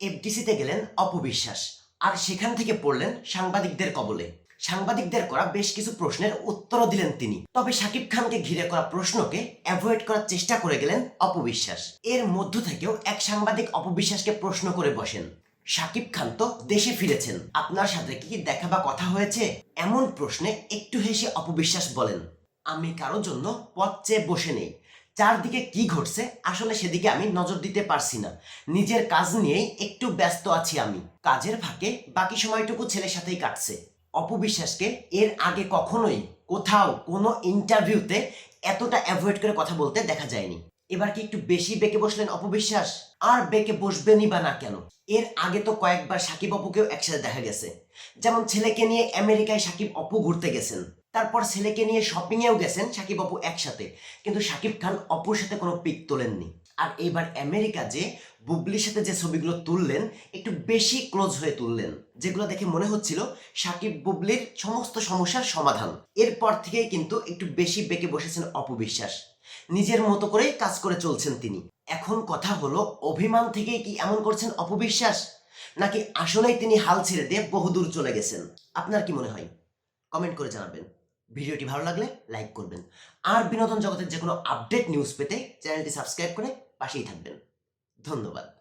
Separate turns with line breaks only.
এফডিসিতে গেলেন অপবিশ্বাস আর সেখান থেকে পড়লেন সাংবাদিকদের কবলে। সাংবাদিকদের করা বেশ কিছু প্রশ্নের উত্তরও দিলেন তিনি। তবে শাকিব খানকে ঘিরে করা প্রশ্নকে অ্যাভয়েড করার চেষ্টা করে গেলেন অপবিশ্বাস। এর মধ্য থেকেও এক সাংবাদিক অপবিশ্বাসকে প্রশ্ন করে বসেন শাকিব খান তো দেশে ফিরেছেন, আপনার সাথে কি দেখা বা কথা হয়েছে? এমন প্রশ্নে একটু হেসে অপবিশ্বাস বলেন, আমি কারোর জন্য পথ চেয়ে বসে নেই। চারদিকে কি ঘটছে, আসলে সেদিকে আমি নজর দিতে পারছি না। নিজের কাজ নিয়েই একটু ব্যস্ত আছি আমি। কাজের ফাঁকে বাকি সময়টুকু ছেলের সাথেই কাটছে। অপবিশ্বাসকে এর আগে কখনোই কোথাও কোনো ইন্টারভিউতে এতটা অ্যাভয়েড করে কথা বলতে দেখা যায়নি। এবার কি একটু বেশি বেঁকে বসলেন অপবিশ্বাস আর বেঁকে বসবেনই বা না কেন? এর আগে তো কয়েকবার সাকিব অপুকেও একসাথে দেখা গেছে। যেমন ছেলেকে নিয়ে আমেরিকায় সাকিব অপু ঘুরতে গেছেন। তারপর ছেলেকে নিয়ে শপিং এও গেছেন সাকিব অপু একসাথে। কিন্তু সাকিব খান অপুর সাথে কোনো পিক তোলেননি। আর এইবার আমেরিকা যে বুবলির সাথে যে ছবিগুলো তুললেন, একটু বেশি ক্লোজ হয়ে তুললেন, যেগুলো দেখে মনে হচ্ছিল সাকিব বুবলির সমস্ত সমস্যার সমাধান। এরপর থেকেই কিন্তু একটু বেশি বেঁকে বসেছেন অপবিশ্বাস নিজের মতো করে কাজ করে চলছেন তিনি। এখন কথা হলো, অভিমান থেকে কি এমন করছেন অপবিশ্বাস নাকি আসলেই তিনি হাল ছেড়ে দিয়ে বহুদূর চলে গেছেন? আপনার কি মনে হয়? কমেন্ট করে জানাবেন। ভিডিওটি ভালো লাগলে লাইক করবেন। আর বিনোদন জগতের যে কোনো আপডেট নিউজ পেতে চ্যানেলটি সাবস্ক্রাইব করে পাশেই থাকবেন। ধন্যবাদ।